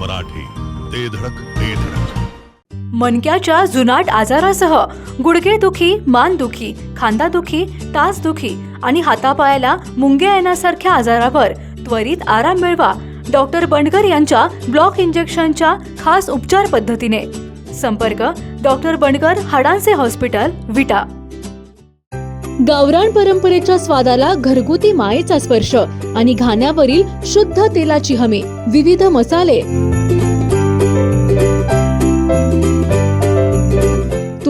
मराठी. ते धडक ते धडक. मणक्याच्या जुनाट आजारासह गुडघेदुखी मानदुखी खांदादुखी टाचदुखी आणि हातापायाला मुंग्या येण्यासारख्या आजारावर त्वरित आराम मिळवा डॉक्टर बंडकर यांच्या ब्लॉक इंजेक्शनच्या खास उपचार पद्धतीने. संपर्क डॉक्टर बंडकर हाडांचे हॉस्पिटल विटा. गावरान परंपरेच्या स्वादाला घरगुती मायेचा स्पर्श आणि घाण्यावरील शुद्ध तेलाची हमी विविध मसाले.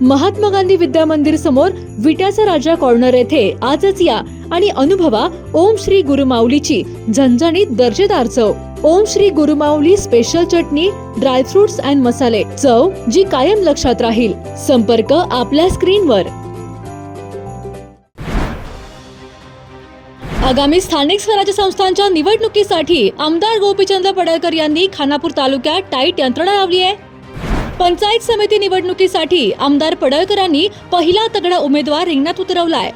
महात्मा गांधी विद्या मंदिर समोर विट्याचा राजा कॉर्नर येथे आजच या. आणि अनुभवा ओम श्री गुरुमाऊलीची झणझणीत दर्जेदार चव. Om Shri Gurumauli special chutney dry fruits and मसाले चव जी कायम लक्षात राहील. संपर्क आपल्या स्क्रीनवर. आगामी स्थानिक स्वराज्य संस्थांच्या निवडणुकीसाठी आमदार गोपीचंद पडळकर यांनी खानापूर तालुक्यात टाईट यंत्रणा लावली आहे. पंचायत समिती निवडणुकीसाठी आमदार पडळकरांनी पहिला तगडा उमेदवार रिंगणात उतरवलाय.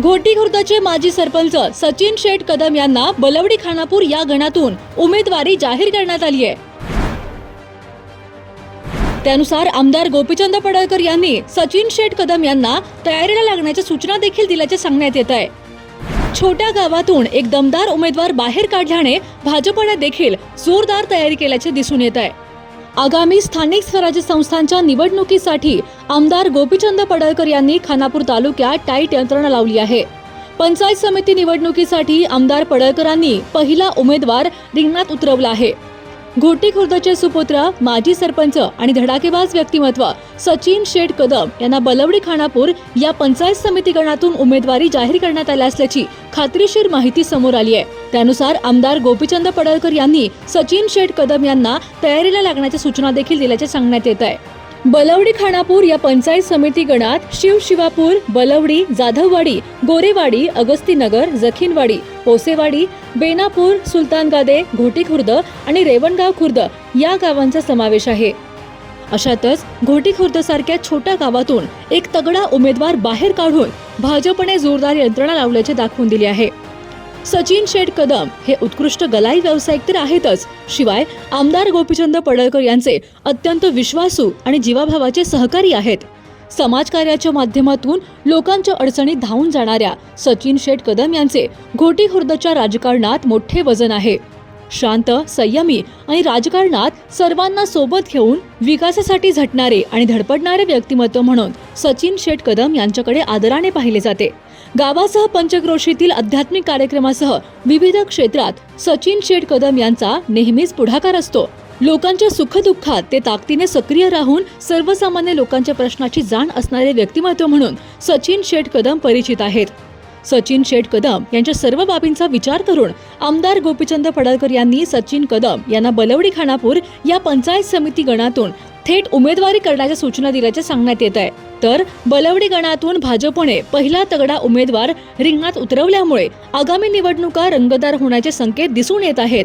घोटी खुर्दचे माजी सरपंच सचिन शेठ कदम यांना बलवडी खानापूर या गणातून उमेदवारी जाहीर करण्यात आली आहे. त्यानुसार आमदार गोपीचंद पडळकर यांनी सचिन शेठ कदम यांना तयारीला लागण्याच्या सूचना देखील दिल्याचे सांगण्यात येत आहे. छोट्या गावातून एक दमदार उमेदवार बाहेर काढल्याने भाजपने देखील जोरदार तयारी केल्याचे दिसून येत आहे. आगामी स्थानिक स्वराज्य संस्थांच्या निवडणुकीसाठी आमदार गोपीचंद पडळकर यांनी खानापूर तालुक्यात टाईट यंत्रणा लावली आहे. पंचायत समिती निवडणुकीसाठी आमदार पडळकरांनी पहिला उमेदवार रिंगणात उतरवला आहे. घोटी खुर्दचे सुपुत्र माजी सरपंच आणि धडाकेबाज व्यक्तिमत्व सचिन शेठ कदम यांना बलवडी खानापूर या पंचायत समिती गणातून उमेदवारी जाहीर करण्यात आल्या असल्याची खात्रीशीर माहिती समोर आली आहे. त्यानुसार आमदार गोपीचंद पडळकर यांनी सचिन शेठ कदम यांना तयारीला लागण्याच्या सूचना देखील दिल्याचे सांगण्यात येत आहे. बलवडी खानापूर या पंचायत समिती गणात शिवशिवापूर बलवडी जाधववाडी गोरेवाडी अगस्तीनगर जखीनवाडी पोसेवाडी बेनापूर सुलतानगादे घोटी खुर्द आणि रेवणगाव खुर्द या गावांचा समावेश आहे. अशातच घोटीखुर्द सारख्या छोट्या गावातून एक तगडा उमेदवार बाहेर काढून भाजपने जोरदार यंत्रणा लावल्याचे दाखवून दिले आहे. सचिन शेठ कदम हे उत्कृष्ट गलाई व्यावसायिक तर आहेतच. शिवाय आमदार गोपीचंद पडळकर यांचे अत्यंत विश्वासू आणि जीवाभावाचे सहकारी आहेत. समाजकार्याच्या माध्यमातून लोकांच्या अडचणीत धावून जाणाऱ्या सचिन शेठ कदम यांचे घोटी खुर्दच्या राजकारणात मोठे वजन आहे. शांत संयमी आणि राजकारणात सर्वांना सोबत घेऊन विकासासाठी झटणारे आणि धडपडणारे व्यक्तिमत्व म्हणून सचिन शेठ कदम यांच्याकडे आदराने पाहिले जाते. गावासह पंचक्रोशीतील आध्यात्मिक कार्यक्रमासह विविध क्षेत्रात सचिन शेठ कदम यांचा नेहमीच पुढाकार असतो. लोकांच्या सुखदुःखात ते ताकदीने सक्रिय राहून सर्वसामान्य लोकांच्या प्रश्नाची जाण असणारे व्यक्तिमत्व म्हणून सचिन शेठ कदम परिचित आहेत. सचिन शेठ कदम यांच्या सर्व बाबींचा विचार करून आमदार गोपीचंद पडळकर यांनी सचिन कदम यांना बलवडी खानापूर या पंचायत समिती गणातून थेट उमेदवारी करण्याच्या सूचना दिल्याचे सांगण्यात येत आहे. तर बलवडी गणातून भाजपने पहिला तगडा उमेदवार रिंगणात उतरवल्यामुळे आगामी निवडणुका रंगदार होण्याचे संकेत दिसून येत आहेत.